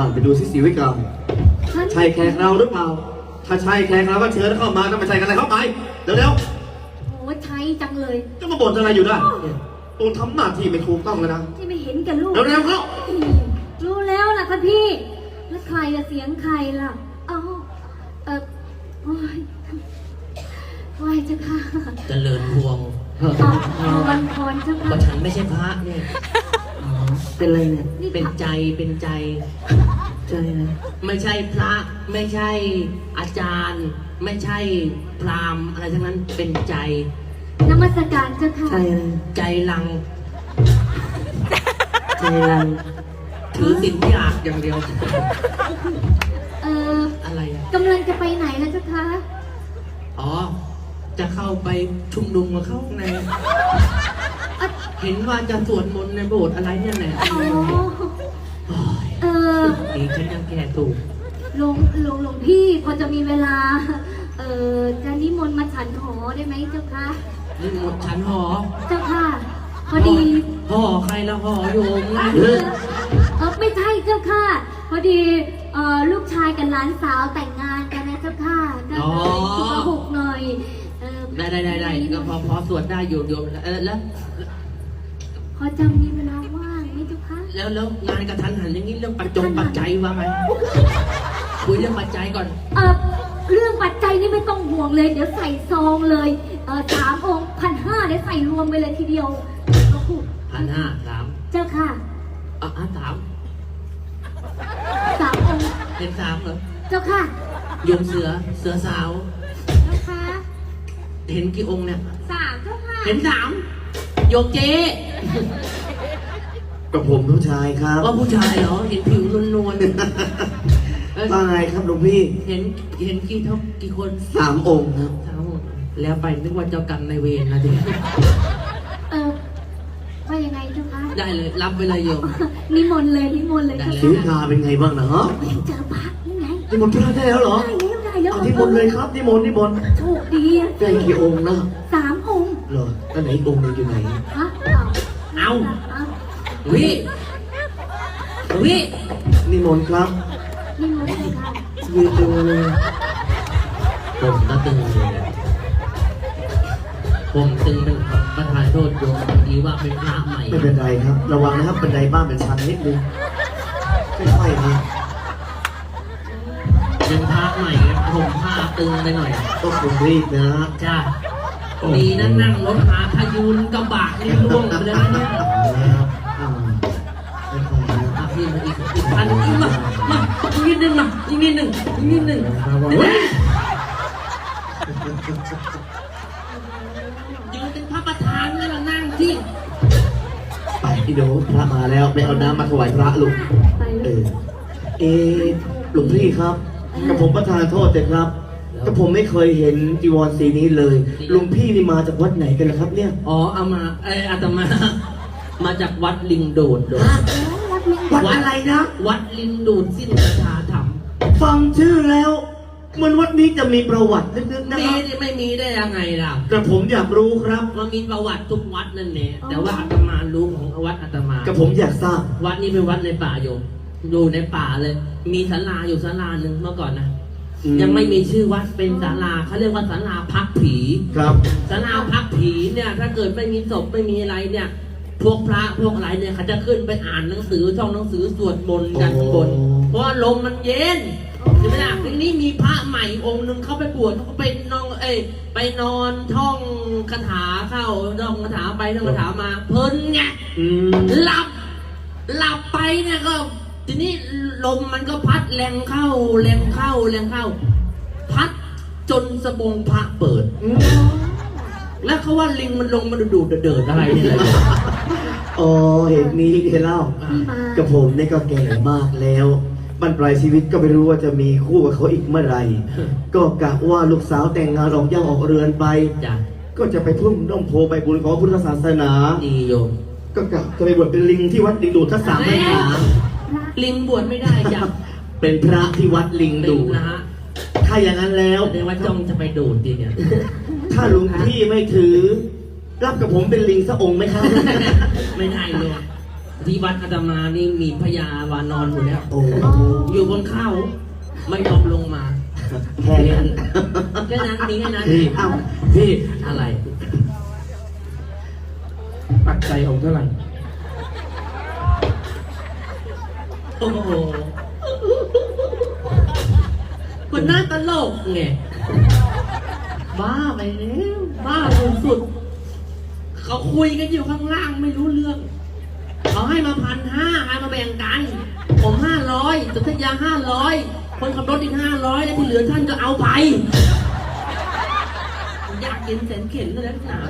บ้านไปดูสิสีวิกรรมใช่แขกเราหรือเปล่า ถ้าใช่แขกเราก็เชิญเข้ามาถ้าไม่ใช่กันอะไรเข้าไปเร็วโอ้ใช้จังเลยๆจะมาบ่นอะไรอยู่ได้เนี่ยตูนทำหน้าที่ไม่ถูกต้องแล้วนะที่ไม่เห็นกันลูกเร็วๆเข้าอืมรู้แล้วล่ะค่ะพี่ แล้วใครอะเสียงใครล่ะเอ้าเออโอ้ยไหวเจ้าค่ะเจริญพวงเอาวันพรเจ้าก็ค่ะฉันไม่ใช่พระเนี่ย เป็นไรเนี่ยนี่เป็นใจเป็นใจ ใจนะไม่ใช่พระ ไม่ใช่อาจารย์ ไม่ใช่พราหมณ์อะไรทั้งนั้นเป็นใจ นมัสการเจ้าค่ะใจอะไรใจลังใจรังถือสินอยากอย่างเดียว เอออะไรอะกำลังจะไปไหนแล้วเจ้าคะอ๋อ จะเข้าไปชุมนุมกับเขาข้างใน เห็นว่าจะสวดมนต์ในโบสถ์อะไรเนี่ยแหละอ๋อโอ้ยเออดีฉันยังแก่ถูกหลวงหลวงหลวงพี่พอจะมีเวลา เออจะนิมนต์มาฉันหอได้ไหมเจ้าคะนี่หมดฉันหอเจ้าค่ะ พอดีห่อใครละห่อโยมไงเออเออไม่ใช่เจ้าค่ะ พอดีเออลูกชายกับหลานสาวแต่งงานกันนะเจ้าค่ะก็เลยชุกระหุกหน่อยเออได้ได้ได้ได้ก็พอพอสวดได้โยมโยมเออแล้วพ อจะมีเวลาว่างไหมเจ้าคะแล้วแล้วงานกระทันหันอย่างนี้เรื่องปัจจงปัจจัยว่าไงคุยเรื่องปัจจัยก่อน เออเรื่องปัจจัยนี่ไม่ต้องห่วงเลย เดี๋ยวใส่ซองเลยเออสามองค์พันห้าเดี๋ยวใส่รวมไปเลยทีเดียวโอ้โหพันห้าสามเจ้าค่ะอะอะสามสามองค์เป็นสามเหรอเจ้าค่ะโยมเสือเสือสาวเจ้าค่ะเห็นกี่องค์เนี่ยสามเจ้าค่ะเห็นสาม โยมเจ๊กับผมผู้ชายครับว่าผู้ชายเหรอ เห็นผิวนวลๆเอ้ยตายครับหลวงพี่ เห็นเห็นกี่เท่ากี่คนสามองค์ครับสามองค์แล้วไปนึกว่าเจ้ากรรมนายเวรนะทีเออว่ายังไงเจ้าคะได้เลย รับไปเลยโยมนิมนต์เลยนิมนต์เลยได้เจ้าเลยสีวิค่ะกาเป็นไงบ้างนะฮะเฮ้ยเจอพระนี่ไงนิมนต์พระได้แล้วเหรอได้แล้วได้แล้วเอานิมนต์เลยครับนิมนต์นิมนต์โชคดีอะได้กี่องค์นะสามองค์ เหรอแล้วไหนอีกองค์หนึงอยู่ไหน ฮะเอาเอาวิวินิมนต์ครับนิมนต์เลยค่ะยืนดูเลยผมก็ตึงเลยผมตึงเป็นประธานโทษโยมดีว่าเป็นพระใหม่ไม่เป็นไรครับ ระวังนะครับบันไดบ้านเป็นชันนิดนึงค่อยๆนะเป็นพระใหม่ผมผ้าตึงไปหน่อย ก็คงรีบนะจ้า ดีนะนั่งรถหาพายุนกระบะนี่ร่วงไปเลยนะเนี่ยอ่าค่อยๆนะอะพี่มาอีกอีกพันอีกมามาอีกนิดนึงมาอีกนิดนึงอีกนิดนึงเฮ้ยยืนเป็นพระประธานนี่เรานั่งที่ไปพี่โดพระมาแล้วไปเอาน้ำมาถวายพระลุงเออเอหลวงพี่ครับกับผมประทานโทษแต่ครับ กับผมไม่เคยเห็นจีวรสีนี้เลยหลวงพี่นี่มาจากวัดไหนกันล่ะครับ เนี่ย อ๋อเอามาเอออาตมา มาจากวัดลิงโดดโดด วัดอะไรนะ วัดลิงโดดสิ้นประชาธรรมฟังชื่อแล้วเหมันวัดนี้จะมีประวัติลึกๆนะคมีรับนี่ไม่มีได้ยังไงล่ะ แต่ผมอยากรู้ครับมันมีประวัติทุกวัดนั่นแหละแต่ว่าอาตมารู้ของวัดอาตมา กับผมอยากทราบ วัดนี้เป็นวัดในป่าโยมอยู่ในป่าเลย มีศาลาอยู่ศาลาหนึ่งเมื่อก่อนนะ อืม ยังไม่มีชื่อวัดเป็นศาลาเขาเรียกว่าศาลาพักผีครับศาลาพักผีเนี่ยถ้าเกิดไม่มีศพไม่มีอะไรเนี่ย พวกพระพวกอะไรเนี่ยเขาจะขึ้นไปอ่านหนังสือท่องหนังสือสวดมนต์กันข้างบน เพราะว่าลมมันเย็นใช่ไหมล่ะทีนี้มีพระใหม่องค์หนึ่งเขาไปบวชเขาก็ไปนอนเอ้ยไปนอนท่องคาถาเข้าท่องคาถาไปท่องคาถามาเพลินไง อืมหลับ หลับไปเนี่ยก็ ทีนี้ลมมันก็พัดแรงเข้า แรงเข้า แรงเข้า พัดจนสบงพระเปิด แล้วเขาว่าลิงมันลงมาดูดๆเดิดๆอะไรเนี่ยเลยอ๋อเหตุนี้ที่เล่าพี่มากับผมเนี่ยก็แก่มากแล้วบรรปลายชีวิตก็ไม่รู้ว่าจะมีคู่กับเขาอีกเมื่อไหร่ ก็กะว่าลูกสาวแต่งงานออกย่างออกเรือนไปจ้ะก็จะไปทุ่มน้องโพใบบุญของพุทธศาสนาดีโยมก็กะจะไปบวชเป็นลิงที่วัดลิงดูดทัศสามพรรษา ลิงบวชไม่ได้จ้ะเป็นพระที่วัดลิงเป็นดูดนะฮะถ้าอย่างนั้นแล้ว แสดงว่าจ้องจะไปดูดดีเนี่ย ถ้าหลุงพี่ไม่ถือ รับกับผมเป็นลิงสักองค์ไหมครับ ไม่ได้เลยที่วัดอาตมานี่มีพญาวานอนอยู่แล้ว โอ้อยู่บนเขาไม่ยอมลงมาแค่นั้นแค่นั้นมีแค่นั้นพี่เอ้าพี่อะไร ปัจจัยองค์เท่าไหร่ โอ้โหคนหน้าตลกไงบ้าไปแล้วบ้าสุดๆเขาคุยกันอยู่ข้างล่างไม่รู้เรื่อง เขาให้มาพันห้าให้มาแบ่งกัน ผมห้าร้อยสุทยาห้าร้อยคนขับรถอีกห้าร้อยแล้วที่เหลือท่านก็เอาไปอยากกินแสนเข็นเลยนะหนาว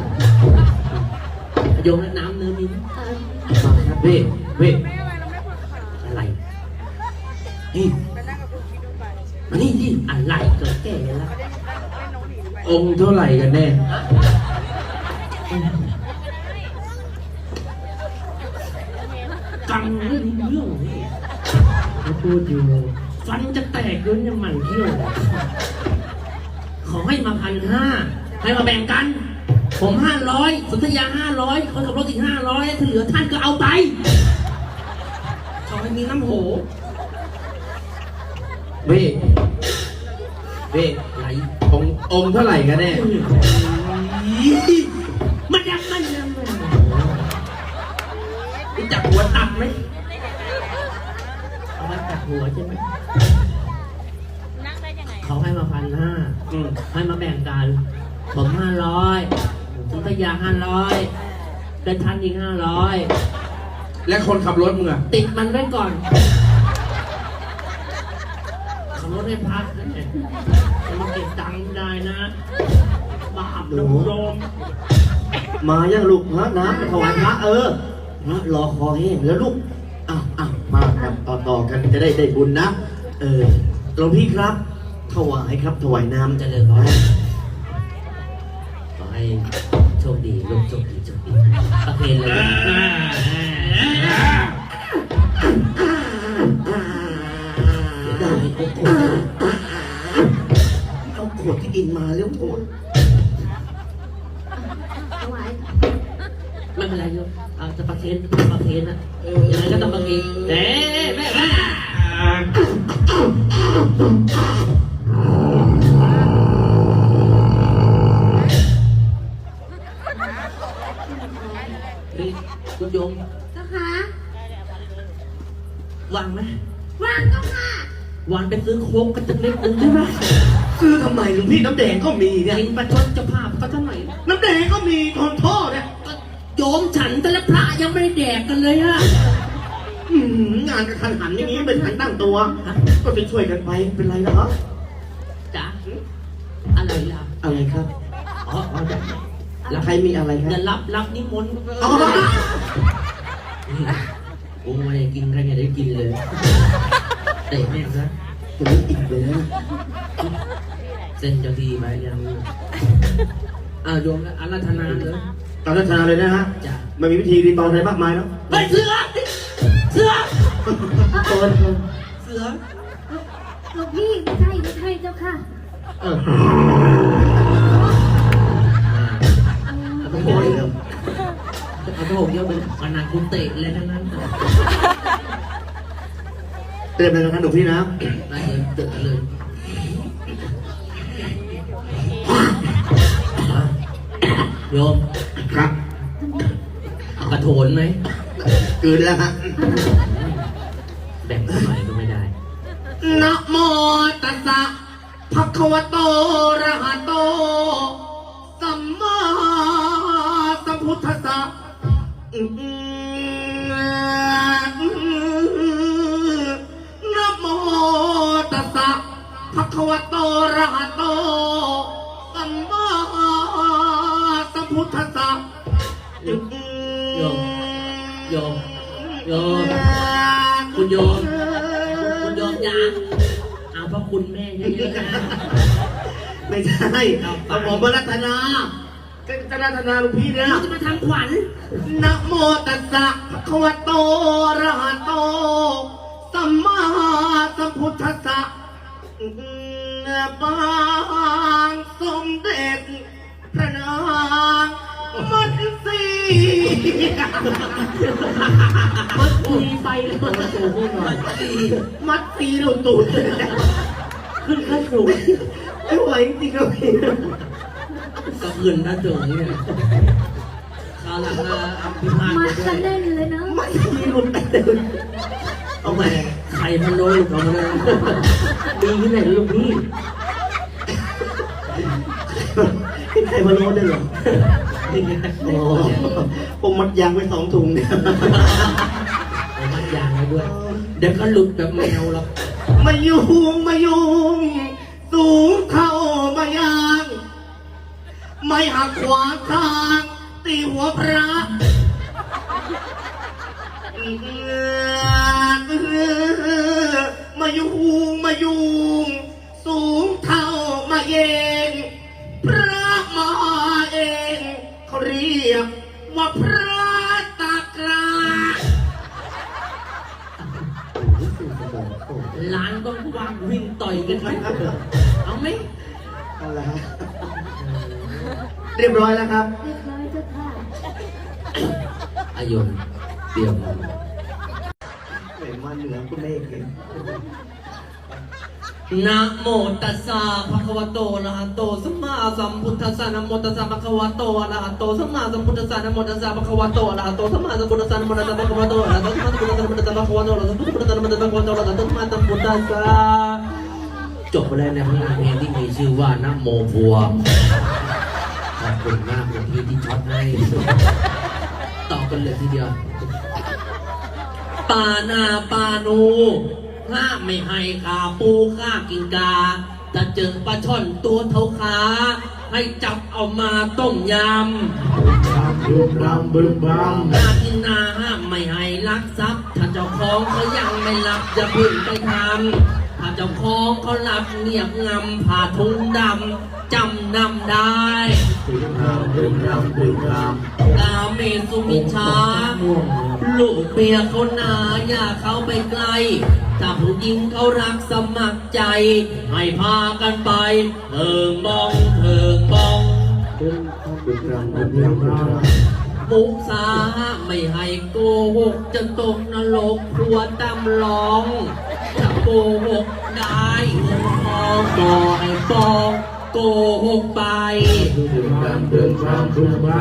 โยมและน้ำเนื้อมีไหมเอ่อเว้เว้อะไร เฮ้ยมานี่ดิอะไรเกิดแก่แล้วองค์เท่าไหร่กันแน่กังเรื่องเรื่องนี่เขาพูดอยู่ฟันจะแตกด้วยเนี่ยมันเที่ยวขอให้มาพันห้าให้มาแบ่งกัน ผมห้าร้อยสุทยาห้าร้อยคนขับรถอีกห้าร้อยที่เหลือท่านก็เอาไปขอให้มีน้ำโห เว้เว้ไหลองค์องค์เท่าไหร่กันแน่มันยังมันยังรู้จักหัวตัดไหมเอาไว้ตัดหัวใช่ไหมเขาให้มาพันห้าให้มาแบ่งกัน ผมห้าร้อยสุทยาห้าร้อยเดินทันอีกห้าร้อยและคนขับรถมึงอะติดมันไว้ก่อน ขับรถให้พักนะเนี่ยจะมาเก็บตังค์ไม่ได้นะ บาปนะโยมมายังลูกพระน้ำไปถวายพระเออพระรอคอแห้งแล้วลูกอ้าวอ้าวมาครับต่อต่อกันจะได้ได้บุญนะ เออหลวงพี่ครับ ถวายครับ ถวายน้ำเจริญพรขอให้โชคดีลูกโชคดีโชคดีโอเคเลยินมาแล้วโอ้ถวายไม่เป็นไรโยมเอาจะประเคนประเคนนะยังไงก็ต้องประเคนเอ๊ะแม่แม่เฮ้ยคุณโยมเจ้าค่ะวางไหมวางเจ้าค่ะวางไปซื้อโค้กกันสักนิดนึงด้ไหมซื้อ ทำไมหลวงพี่น้ำแดงก็มีเนี่ยกินประชดเจะภาพก็เท่าไหร่น้ำแดงก็มีทนโทษเนี่ยก็โยมฉันแต่ละพระยังไม่ได้แดกกันเลยอะอื้อหืองานกระทันหันอย่างนี้เป็นทันตั้งตัว ก็จะช่วยกันไปเป็นไรนะฮะจ๊ะอะไรล่ะอะไรครับอ๋ออ๋อได้ใครมีอะไรครัจะบรับรับนิมนต์ก็อ๋อกูไม่ได้กินใครไม่ได้กินเลยเตะแม่งซะจะไม่อิ่มเลยนะ เส้นเจ้าทีไปยังอ่าโยมก็อารัธนาเลยตามรัชนาเลยนะฮะจ้ะไม่มีวิธีรีตองอะไรมากมายเนาะเฮ้ยเสือ เสือเปิดเสือ หลวงพี่ไม่ใช่ไม่ใช่เจ้าค่ะเออเอาโอ้ไปโหโยนเดี๋ยวเอาไปหกเยอะไปขนาดกูเตะเลยทั้งนั้นเตือนไปแล้วนะหนูพี่นะ ได้เลยเตะเลย โยมครับ กระโถนไหมเกินแล้วฮะแบ่งหน่อยก็ไม่ได้ นะโมตัสสะภะคะวะโตอะระหะโต สัมมาสัมพุทธัสสะอื้อหือนะโมตัสสะภะคะวะโตอะระหะโตสัมมาสัม พุทธัสสะอื้อหือโยมโยมคุณโยมคุณโยมจ๋าเอาพระคุณแม่เยอะๆนะไม่ใช่เอาผมมารัตนาก็จะรัตนาหลวงพี่เนี่ยเราจะมาทำขวัญนะโมตัสสะภะคะวะโตอะระหะโตสัมมาสัมพุทธัสสะบางสมเด็จพระนางมัด สีมัดคุยไปเลยมัดสูงหน่อยมัดสีลงตูดขึ้นขั้นสูงไม่ไหวจริงๆครับพี่กระเพื่อนน่าสูงเนี่ยคราวหลังนะอภิพาทมัไปดด้วกันยเล่นเลยเนาะมัดสีหลุดไปเลยเอาไปใครพะโล้หลุดออกมาเลยมีที่ไหนลูกพี่ให้ใครมาโน้ตได้เหรอ โอ้ผมมัดยางไปสองถุงเนี่ยผมมัดยางไว้ด้วย เดี๋ยวก็หลุดแบบแมวหรอกมายุงมายุงสูงเข้ามายังไม่หักขวางทาง ตีหัวพระมายุงมายุงสูงเท่ามาเอ เขาเรียกว่าพระตากราร้านต้องวางวิ่งต่อยกันไหมเอาไหมเอาละฮะเรียบร้อยแล้วครับเรียบร้อยเจ้าค่ะอายนเตรียมเหมือนมาเหนือคุณเมฆเลย นะโมตัสสะภะคะวะโตอะระหะโตสัมมาสัมพุทธัสสะนะโมตัสสะภะคะวะโตอะระหะโตสัมมาสัมพุทธัสสะนะโมตัสสะภะคะวะโตอะระหะโตสัมมาสัมพุทธัสสะนะโมตัสสะภะคะวะโตอะระหะโตสัมมาสัมพุทธัสสะนะโมตัสสะภะคะวะโตอะระหะโตสัมมาสัมพุทธัสสะนะโมตัสสะภะคะวะโตอะระหะโตสัมมาสัมพุทธัสสะจบไปแล้วในผลงานเพลงที่มีชื่อว่านะโมพวขอบคุณมากหลวงพี่ที่ช็อตให้ต่อกันเลยทีเดียวปานาปานู ห้ามไม่ให้ขาปูข้ากินกาถ้าเจอปลาช่อนตัวเท่าขาให้จับเอามาต้มยำบึ้มรำบึ้มรนากินนาห้ามไม่ให้ลักทรัพย์ ถ้าเจ้าของเขายังไม่รับจะพึ่งไปทำ ถ้าเจ้าของเขารับเงียบงำผ่าทุงดำจำนำได้ำบึ้มรำบึ้มรำบึ้มรกาเมสุมิชา ลูกเมียเขาหนาอย่าเข้าไปใกล้ถ้าผู้หญิงเขารักสมัครใจ ให้พากันไปเถิงบองเถิงบองำบึ้มรำบึ้มรำบึ้มรมุสาไม่ให้โกหกจะตกนรกครัวตำลองถ้า โกหกได้เงินทองก็ให้ฟองโกหกไปำรำบึ้มรำบึ้มร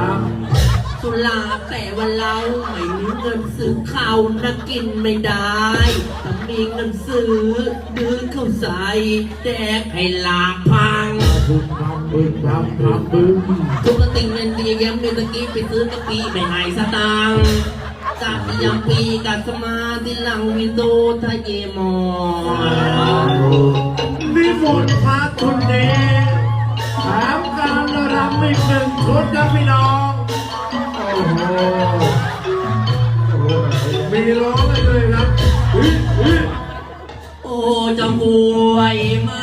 สุราแต่ว่าเราไม่มีเงินซื้อข้าวนักกินไม่ได้ถ้ามีเงินซื้อดื้อเข้าใส่แดกให้ลาพังำบึ้มรำบึ้มบึ้มทุกติงเงินดีย้ำเงินตะกี้ไปซื้อกะปิไม่ให้สตางค์ กัดยำปีกัดสมาธิหลังวิโดทะเยมอนิมนต์พระทุนเดชถามการระรำอีกหนึ่งชุดนะพี่น้อง โอ้โห มีร้องให้ด้วยครับอุ๊ยอุ๊ยโอ้จะป่วยมา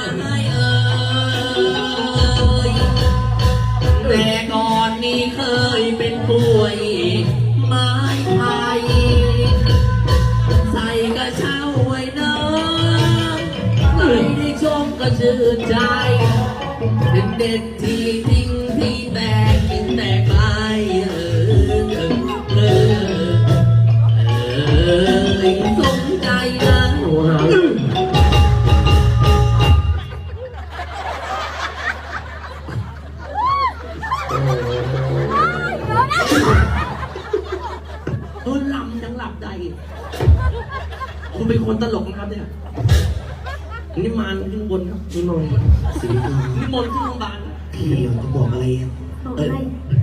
ใจเป็นเด็ดที่ทิ้งที่แตกกินแตกไปเออเออเออสมใจนะเออลำยังหลับได้อีกคุณเป็นคนตลกนะครับเนี่ย มนต์ขึ้นโรงพยาบาลพี่อยากจะบอกอะไรอะเออ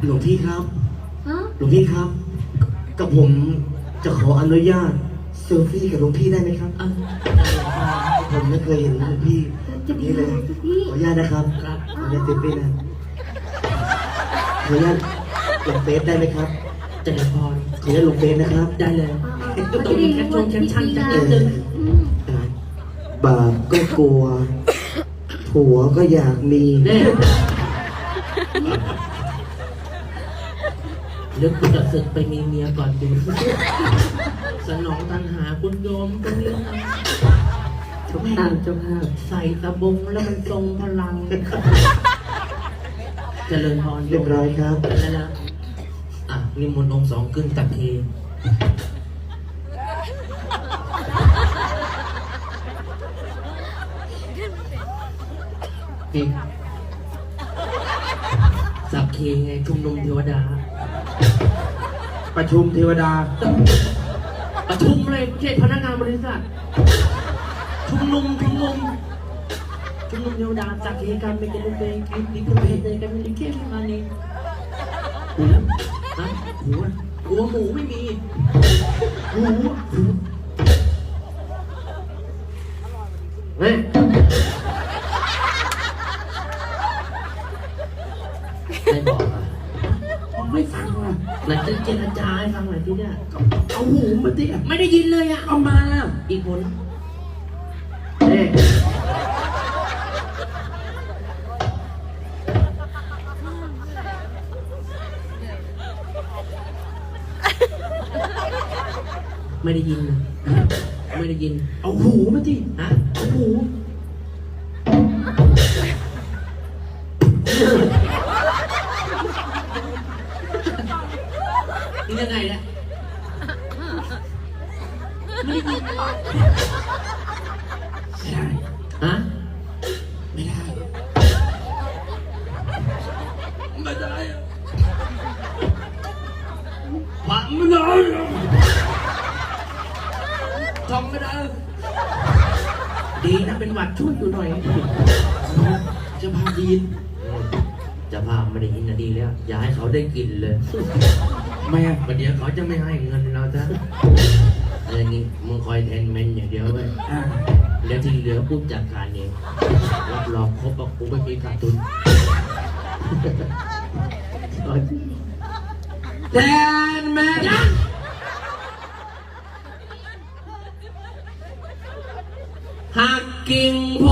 หลวงพี่ครับ ฮะหลวงพี่ครับ กับผมจะขออนุญาตเซลฟี่กับหลวงพี่ได้ไหมครับ อะผมไม่เคยเห็นหลวงพี่นี้เลยขออนุญาตนะครับครับขออนุญาตเซลฟี่นะขออนุญาตลงเฟซได้ไหมครับเจริญพรขออนุญาตลงเฟซนะครับ ได้เลยเออตรงนี้แคปชงแคปชั่นจะนิดเอนึองอืม บาปก็กลัว ผัวก็อยากมีแน่เลือกกูจะศึกไปมีเมียก่อนดูสนองตันหาคุณโยมตรงนี้นะเจ้าภาพเจ้าภาพใส่ตะบงแล้วมันทรงพลัง เจริญพรโยเรียบมร้อยครับแล้วนะอะนิมนต์องค์สองขึ้นตักเท นี่สักเคไงชุมนุมเทวดา ประชุมเทวดา ประชุมเลยไม่ใช่พนักงานบริษัท ชุมนุมชุมนุมชุมนุมเทวดาสักเคกันเป็นกันเป็นคลิปนี้ก็เป็นเลยกันเป็นลิเกที่มาเนี่หูฮะหูอะหัวหมูไม่มีหูหูเฮ้ย ไหนจะเจรจาให้ฟังหน่อยที่เนี่ยเอาหูมาดิไม่ได้ยินเลยอะเอามา อีกคนเอ๊ะไม่ได้ยินนะ ไม่ได้ยิน เอาหูมาดิฮะ แล้ว อย่าให้เขาได้กลินเลยแม่ประเดี๋ยวเขาจะไม่ให้เงินเราจ้ะอะไรนี่มึงคอยแทนเมนอย่างเดียวเว้ยอะแล้วที่เหลือกูจัดการเองรับรองครบว่ากูไม่มีขาดทุนแทนแม่หักกิ่งโพ